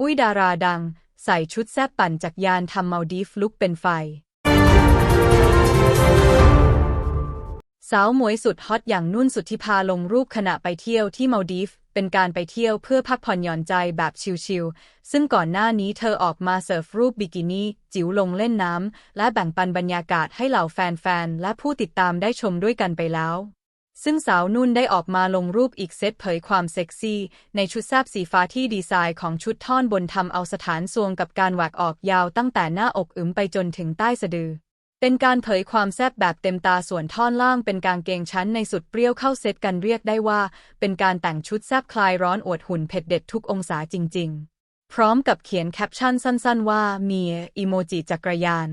อุ้ยดาราดัง ใส่ชุดแซบปั่นจักรยานทำมาดีฟลุกเป็นไฟ สาวหมวยสุดฮอตอย่างนุ่นสุทธิพาลงรูปขณะไปเที่ยวที่มาดีฟเป็นการไปเที่ยวเพื่อพักผ่อนหย่อนใจแบบชิลๆ ซึ่งก่อนหน้านี้เธอออกมาเสิร์ฟรูปบิกินี่ จิ๋วลงเล่นน้ำ และแบ่งปันบรรยากาศให้เหล่าแฟนๆ และผู้ติดตามได้ชมด้วยกันไปแล้ว ซึ่งสาวนุ่นได้ออกมาลงรูปอีกเซตเผยความเซ็กซี่ ในชุดแซบสีฟ้าที่ดีไซน์ของชุดท่อนบนทำเอาสถานทรวงกับการแหวกออกยาวตั้งแต่หน้าอกอึมไปจนถึงใต้สะดือ เป็นการเผยความแซบแบบเต็มตาส่วนท่อนล่างเป็นกางเกงชั้นในสุดเปรี้ยวเข้าเซตกันเรียกได้ว่า เป็นการแต่งชุดแซบคลายร้อนอวดหุ่นเผ็ดเด็ดทุกองศาจริง ๆ พร้อมกับเขียนแคปชั่นสั้น ๆ ว่ามีอีโมจิจักรยาน